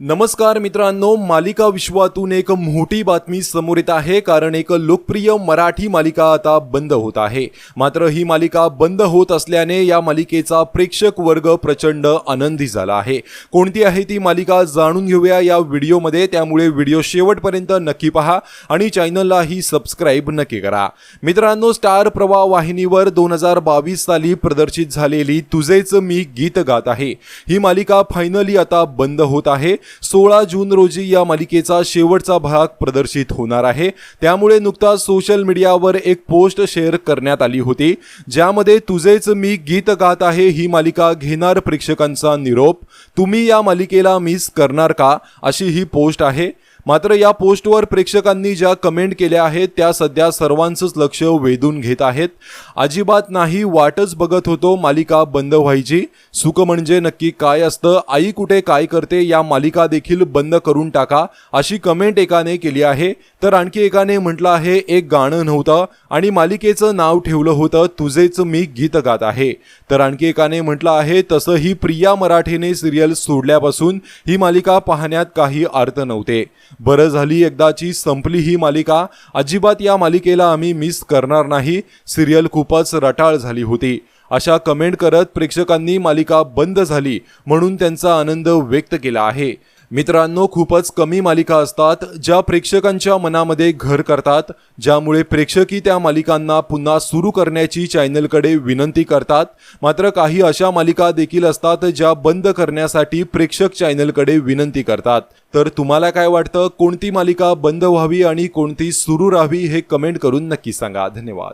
नमस्कार मित्रांनो मालिका विश्वातून एक मोठी बातमी समोर येत आहे कारण एक लोकप्रिय मराठी मालिका आता बंद होत आहे. मात्र ही मालिका बंद होत असल्याने या मालिकेचा प्रेक्षक वर्ग प्रचंड आनंदी झाला आहे. कोणती आहे ती मालिका जाणून घेऊया या व्हिडिओमध्ये त्यामुळे व्हिडिओ शेवटपर्यंत नक्की पहा आणि चॅनललाही सबस्क्राईब नक्की करा. मित्रांनो स्टार प्रवाह वाहिनीवर दोन हजार बावीस साली प्रदर्शित झालेली तुझेच मी गीत गात आहे. ही मालिका फायनली आता बंद होत आहे. सोळा जून रोजी या मालिकेचा शेवटचा भाग प्रदर्शित होणार आहे. त्यामुळे नुकताच सोशल मीडियावर एक पोस्ट शेअर करण्यात आली होती ज्यामध्ये तुझेच मी गीत गात आहे ही मालिका घेणार प्रेक्षकांचा निरोप. तुम्ही या मालिकेला मिस करणार का? अशी ही पोस्ट आहे. मात्र या पोस्टवर प्रेक्षकांनी ज्या कमेंट केल्या आहेत त्या सध्या सर्वांचंच लक्ष वेधून घेत आहेत. अजिबात नाही वाटच बघत होतो मालिका बंद व्हायची. सुख म्हणजे नक्की काय असतं आई कुठे काय करते या मालिका देखील बंद करून टाका अशी कमेंट एकाने केली आहे. तर आणखी एकाने म्हटलं आहे एक गाणं नव्हतं आणि मालिकेचं नाव ठेवलं होतं तुझेच मी गीत गात आहे. तर आणखी एकाने म्हटलं आहे तसं ही प्रिया मराठेने सिरियल सोडल्यापासून ही मालिका पाहण्यात काही अर्थ नव्हते. बरं झाली एकदाची संपली ही मालिका. अजिबात या मालिकेला आम्ही मिस करणार नाही. सिरियल खूपच रटाळ झाली होती. अशा कमेंट करत प्रेक्षकांनी मालिका बंद झाली म्हणून त्यांचा आनंद व्यक्त केला आहे. मित्रांनो खूपच कमी मालिका असतात ज्या प्रेक्षकांच्या मनामध्ये घर करतात ज्यामुळे प्रेक्षकी त्या मालिकांना पुन्हा सुरू करण्याची चॅनलकडे विनंती करतात. मात्र काही अशा मालिका देखील असतात ज्या बंद करण्यासाठी प्रेक्षक चॅनलकडे विनंती करतात. तर तुम्हाला काय वाटतं कोणती मालिका बंद व्हावी आणि कोणती सुरू राहावी हे कमेंट करून नक्की सांगा. धन्यवाद.